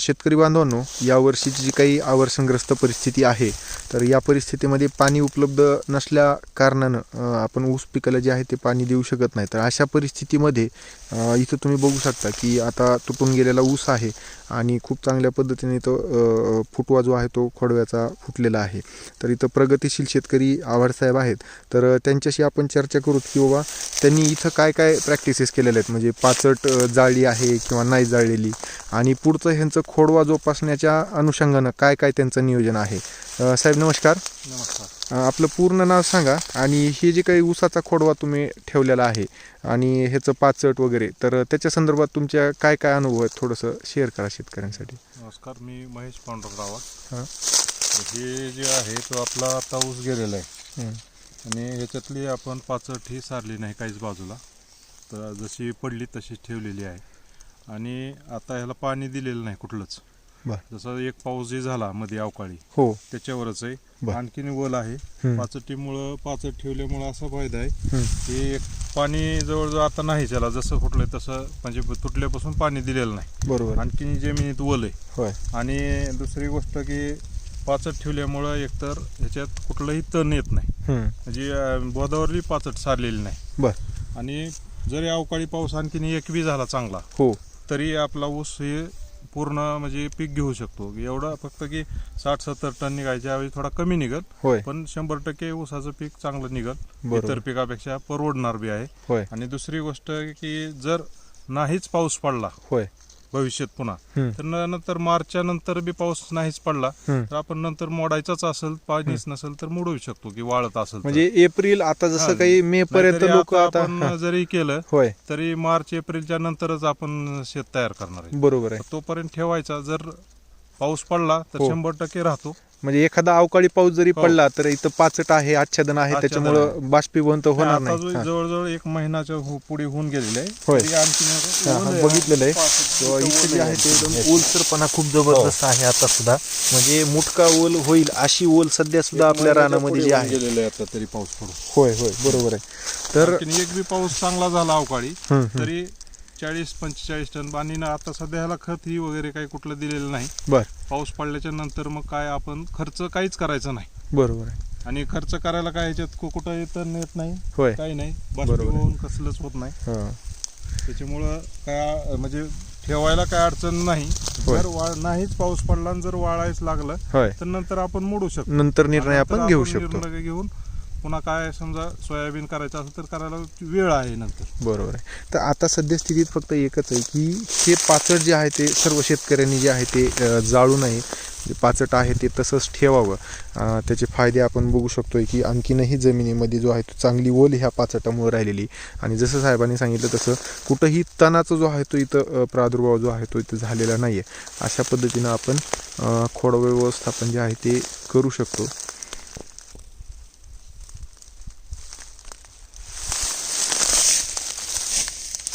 शेतकरी बांधवांनो यावर्षीची जी काही आवर्षणग्रस्त परिस्थिती आहे तर या परिस्थितीमध्ये पाणी उपलब्ध नसल्या कारणानं आपण ऊस पिकाला जे आहे ते पाणी देऊ शकत नाही. तर अशा परिस्थितीमध्ये इथं तुम्ही बघू शकता की आता तुटून गेलेला ऊस आहे आणि खूप चांगल्या पद्धतीने तो फुटवा जो आहे तो खोडव्याचा फुटलेला आहे. तर इथं प्रगतिशील शेतकरी आव्हाडसाहेब आहेत. तर त्यांच्याशी आपण चर्चा करू की बाबा त्यांनी इथं काय काय प्रॅक्टिसेस केलेल्या आहेत? म्हणजे पाचट जाळी जाळली आहे किंवा नाही जाळलेली? आणि पुढचं हे ह्यांचं खोडवा जोपासण्याच्या अनुषंगानं काय काय त्यांचं नियोजन आहे? साहेब नमस्कार. नमस्कार. आपलं पूर्ण नाव सांगा आणि हे जे काही ऊसाचा खोडवा तुम्ही ठेवलेला आहे आणि ह्याचं पाचट वगैरे तर त्याच्या संदर्भात तुमच्या काय काय अनुभव आहेत थोडंसं शेअर करा शेतकऱ्यांसाठी. नमस्कार मी महेश पांडुरंग रावत हां. जे आहे तो आपला आता ऊस गेलेला आहे. हं. आणि ह्याच्यातली आपण पाचट ही सारली नाही काहीच बाजूला. तर जशी पडली तशीच ठेवलेली आहे. आणि आता ह्याला पाणी दिलेलं नाही कुठलंच. जसं एक पाऊस जे झाला मध्ये अवकाळी हो. त्याच्यावरच आहे. आणखीन वल आहे. पाचटीमुळं पाचट ठेवल्यामुळं असा फायदा आहे. की एक पाणी जवळजवळ आता नाही त्याला जसं फुटलंय तसं म्हणजे तुटल्यापासून पाणी दिलेलं नाही. बरोबर. आणखीन जमिनीत वल आहे. आणि दुसरी गोष्ट की पाचट ठेवल्यामुळं एकतर ह्याच्यात कुठलंही तण येत नाही. म्हणजे बोधावरली पाचट सारलेली नाही. बर. आणि जरी अवकाळी पाऊस आणखीन एक बी झाला चांगला हो. तरी आपला ऊस हे पूर्ण म्हणजे पीक घेऊ शकतो. एवढं फक्त की साठ सत्तर टन निघायच्या ऐवजी थोडा कमी निघल. होय. पण शंभर टक्के ऊसाचं पीक चांगलं निघल. बरोबर. इतर पिकापेक्षा परवडणार बी आहे. आणि दुसरी गोष्ट की जर नाहीच पाऊस पडला होय. भविष्यात पुन्हा. तर न- नंतर मार्चच्या नंतर बी पाऊस नाहीच पडला. तर आपण नंतर मोडायचाच असेल पाणीच नसेल तर मोडू शकतो की वाळत असेल तर. म्हणजे एप्रिल आता जसं हां. काही मे पर्यंत नाहीतरी लोक आता आपण हां. जरी केलं होय तरी मार्च एप्रिलच्या नंतरच आपण शेत तयार करणार आहे बरोबर आहे तोपर्यंत ठेवायचा जर पाऊस पडला तर हो. शंभर टक्के राहतो म्हणजे एखादा अवकाळी पाऊस जरी हो. पडला तर इथं पाचट आहे आच्छादन आहे त्याच्यामुळं बाष्पीभवन तर होणार नाही जो. जवळजवळ एक महिन्याच्या हो- पुढे होऊन गेलेले आहे होय. बघितलेलं आहे इथं जे ओलं आहे ते. एकदम ओलसरपणा खूप जबरदस्त आहे आता सुद्धा म्हणजे मुटका ओल होईल अशी ओल सध्या सुद्धा आपल्या रानामध्ये जी आहे आता तरी पाऊस पडून होय होय बरोबर आहे तर एक बी पाऊस चांगला झाला अवकाळी. तरी चाळीस पंचेचाळीस टन आणि ना आता सध्या ह्याला खत ही वगैरे काही कुठलं दिलेलं नाही. बर. पाऊस पडल्याच्या नंतर मग काय आपण खर्च काहीच करायचा नाही. बरोबर आहे. आणि खर्च करायला काय ह्याच्यात कु- कुठं येतं येत नाही होय. काही नाही. बरोबर आहे. कसलंच होत नाही. हां. त्याच्यामुळं काय म्हणजे ठेवायला काय अडचण नाही. होय. जर वाळ नाहीच पाऊस पडला आणि जर वाळायच लागलं होय. तर नंतर आपण मोडू शकतो. नंतर निर्णय आपण घेऊ शकतो. निर्णय घेऊन पुन्हा काय समजा सोयाबीन करायचं असेल तर करायला वेळ आहे नंतर. बरोबर आहे. तर आता सध्या स्थितीत फक्त एकच आहे की हे पाचट जे आहे ते सर्व शेतकऱ्यांनी जे आहे ते अ, जाळू नये जे पाचट आहे ते तसंच ठेवावं. अ, त्याचे फायदे आपण बघू शकतोय की आणखीनही जमिनीमध्ये जो आहे तो चांगली ओल ह्या पाचटामुळे राहिलेली आणि जसं साहेबांनी सांगितलं तसं कुठंही तणाचा जो आहे तो इथं अ, प्रादुर्भाव जो आहे तो इथं झालेला नाही आहे अशा पद्धतीनं आपण अ, खोडवा व्यवस्थापन जे आहे ते करू शकतो.